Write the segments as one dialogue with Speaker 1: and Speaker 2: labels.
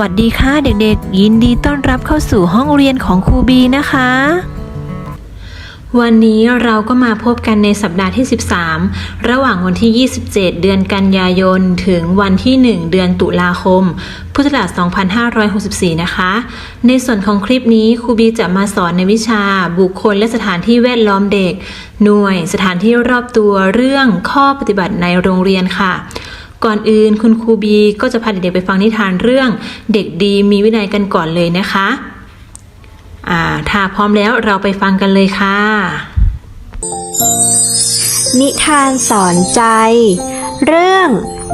Speaker 1: วัสดีค่ะเด็กๆ ยินดีต้อนรับเข้าสู่ห้องเรียนของครูบีนะคะ วันนี้เราก็มาพบกันในสัปดาห์ที่ 13 ระหว่างวันที่ 27 เดือนกันยายน ถึงวันที่ 1 เดือนตุลาคม พุทธศักราช2564 นะคะ ในส่วนของคลิปนี้ครูบีจะมาสอนในวิชาบุคคลและสถานที่แวดล้อมเด็ก หน่วยสถานที่รอบตัวเรื่องข้อปฏิบัติในโรงเรียนค่ะ ก่อนอื่นคุณครูบีก็จะพาเด็กๆไปฟังนิทานเรื่อง เด็กดีมีวินัยกันก่อนเลยนะคะอ่าถ้าพร้อมแล้วเราไปฟังกันเลยค่ะ
Speaker 2: นิทานสอนใจ เรื่อง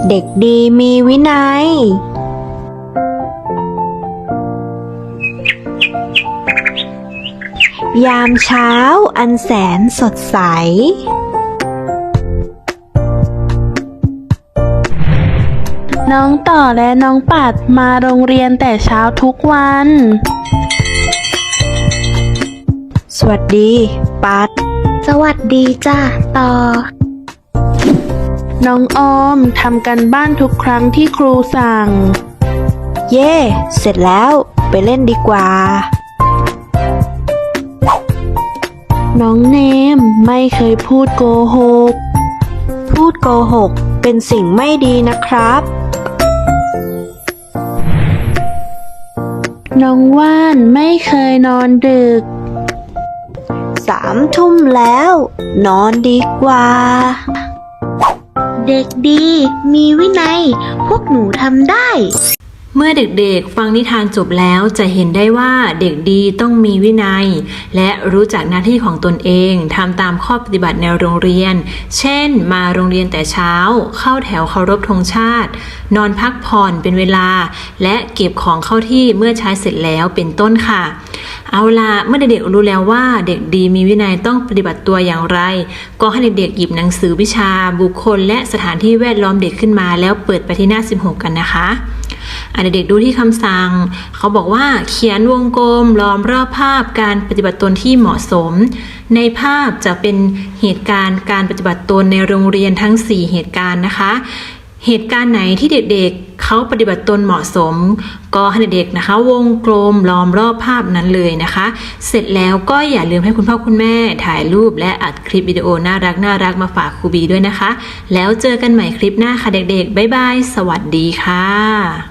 Speaker 2: เด็กดีมีวินัย ยามเช้าอันแสนสดใส
Speaker 3: น้องต่อและน้องปัดมาโรงเรียนแต่เช้าทุกวัน
Speaker 2: สวัสดี ปัด
Speaker 4: สวัสดีจ้าต่อ
Speaker 3: น้องออมทำกันบ้านทุกครั้งที่ครูสั่ง
Speaker 2: เย่เสร็จแล้วไปเล่นดีกว่า
Speaker 3: น้องเนมไม่เคยพูดโกหก
Speaker 2: พูดโกหกเป็นสิ่งไม่ดีนะครับ
Speaker 3: น้องว่านไม่เคยนอนดึก
Speaker 2: สามทุ่มแล้ว นอนดีกว่า
Speaker 4: เด็กดี มีวินัย พวกหนูทำได้
Speaker 1: เมื่อเด็กๆ ฟังนิทานจบแล้วจะเห็นได้ว่าเด็กดีต้องมีวินัย และรู้จักหน้าที่ของตนเองทำตามข้อปฏิบัติในโรงเรียน เช่น มาโรงเรียนแต่เช้า เข้าแถวเคารพธงชาติ นอนพักผ่อนเป็นเวลา และเก็บของเข้าที่เมื่อใช้เสร็จแล้วเป็นต้นค่ะ เอาละเมื่อเด็กๆรู้แล้วว่าเด็กดีมีวินัยต้องปฏิบัติตัวอย่างไร ก็ให้เด็กๆหยิบหนังสือวิชา บุคคล และสถานที่แวดล้อมเด็กขึ้นมา แล้วเปิดไปที่หน้า 16 กันนะคะ อะเด็กดูที่คำสั่ง เขาบอกว่าเขียนวงกลมล้อมรอบภาพการปฏิบัติตนที่เหมาะสม ในภาพจะเป็นเหตุการณ์การปฏิบัติตนในโรงเรียนทั้ง 4 เหตุการณ์นะคะ เหตุการณ์ไหนที่เด็กๆเขาปฏิบัติตนเหมาะสม ก็ให้เด็กๆนะคะ วงกลมล้อมรอบภาพนั้นเลยนะคะ เสร็จแล้วก็อย่าลืมให้คุณพ่อคุณแม่ถ่ายรูปและอัดคลิปวิดีโอน่ารักน่ารักมาฝากครูบีด้วยนะคะ แล้วเจอกันใหม่คลิปหน้าค่ะเด็กๆบ๊ายบายสวัสดีค่ะ